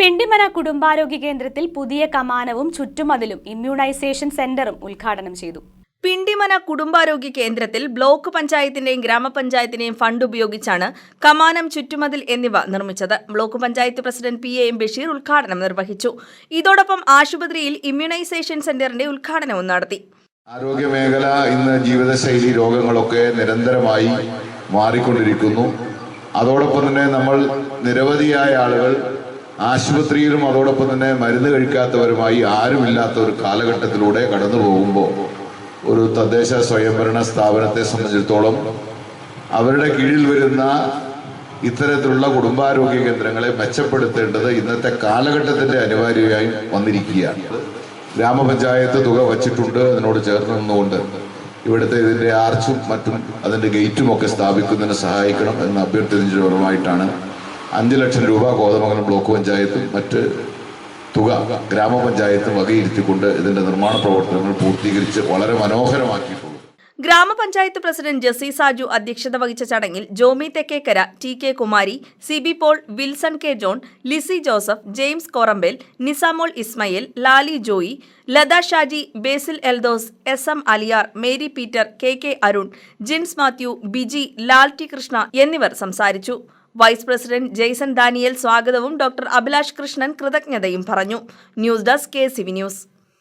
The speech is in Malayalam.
പിണ്ടിമന കുടുംബാരോഗ്യ കേന്ദ്രത്തിൽ പുതിയ കമാനവും ചുറ്റുമതിലും ഇമ്മ്യൂണൈസേഷൻ സെന്ററും ഉദ്ഘാടനം ചെയ്തു. പിണ്ടിമന കുടുംബാരോഗ്യ കേന്ദ്രത്തിൽ ബ്ലോക്ക് പഞ്ചായത്തിന്റെയും ഗ്രാമപഞ്ചായത്തിന്റെയും ഫണ്ട് ഉപയോഗിച്ചാണ് കമാനം ചുറ്റുമതിൽ എന്നിവ നിർമ്മിച്ചത്. Block panchayat president P A M Basheer ഉദ്ഘാടനം നിർവഹിച്ചു. ഇതോടൊപ്പം ആശുപത്രിയിൽ ഇമ്മ്യൂണൈസേഷൻ സെന്ററിന്റെ ഉദ്ഘാടനവും നടത്തി. ആരോഗ്യമേഖല ഇന്ന് ജീവിതശൈലി രോഗങ്ങളൊക്കെ നിരന്തരമായി മാറിക്കൊണ്ടിരിക്കുന്നു. അതോടൊപ്പം തന്നെ നമ്മൾ നിരവധിയായ ആളുകൾ ആശുപത്രിയിലും അതോടൊപ്പം തന്നെ മരുന്ന് കഴിക്കാത്തവരുമായി ആരുമില്ലാത്ത ഒരു കാലഘട്ടത്തിലൂടെ കടന്നു പോകുമ്പോൾ ഒരു തദ്ദേശ സ്വയംഭരണ സ്ഥാപനത്തെ സംബന്ധിച്ചിടത്തോളം അവരുടെ കീഴിൽ വരുന്ന ഇത്തരത്തിലുള്ള കുടുംബാരോഗ്യ കേന്ദ്രങ്ങളെ മെച്ചപ്പെടുത്തേണ്ടത് ഇന്നത്തെ കാലഘട്ടത്തിന്റെ അനിവാര്യമായി വന്നിരിക്കുകയാണ്. ഗ്രാമപഞ്ചായത്ത് തുക വച്ചിട്ടുണ്ട് അതിനോട് ചേർന്ന് നിന്നുകൊണ്ട് ഇവിടുത്തെ ഇതിന്റെ ആർച്ചും മറ്റും അതിന്റെ ഗേറ്റും ഒക്കെ സ്ഥാപിക്കുന്നതിന് സഹായിക്കണം എന്ന് അഭ്യർത്ഥിച്ചതിന്റെ ഫലമായിട്ടാണ് അഞ്ച് ലക്ഷം രൂപ കോതമംഗലം ബ്ലോക്ക് പഞ്ചായത്തും മറ്റ് തുക ഗ്രാമപഞ്ചായത്തും വകയിരുത്തിക്കൊണ്ട് ഇതിന്റെ നിർമ്മാണ പ്രവർത്തനങ്ങൾ പൂർത്തീകരിച്ച് വളരെ മനോഹരമാക്കിയിട്ടുണ്ട് ഗ്രാമപഞ്ചായത്ത് പ്രസിഡന്റ് ജസി സാജു അധ്യക്ഷത വഹിച്ച ചടങ്ങിൽ Jomy Thekkekkara T K Kumari C B Paul Wilson K John Lissy Joseph James Korambel Nisamol Ismail Lali Joy Latha Shaji Basil Eldose S M Aliyar Mary Peter K K Arun Jins Mathew Biji Lal T Krishna എന്നിവർ സംസാരിച്ചു. വൈസ് പ്രസിഡന്റ് ജെയ്സൺ ദാനിയൽ സ്വാഗതവും ഡോക്ടർ അഭിലാഷ് കൃഷ്ണൻ കൃതജ്ഞതയും പറഞ്ഞു. News desk K news.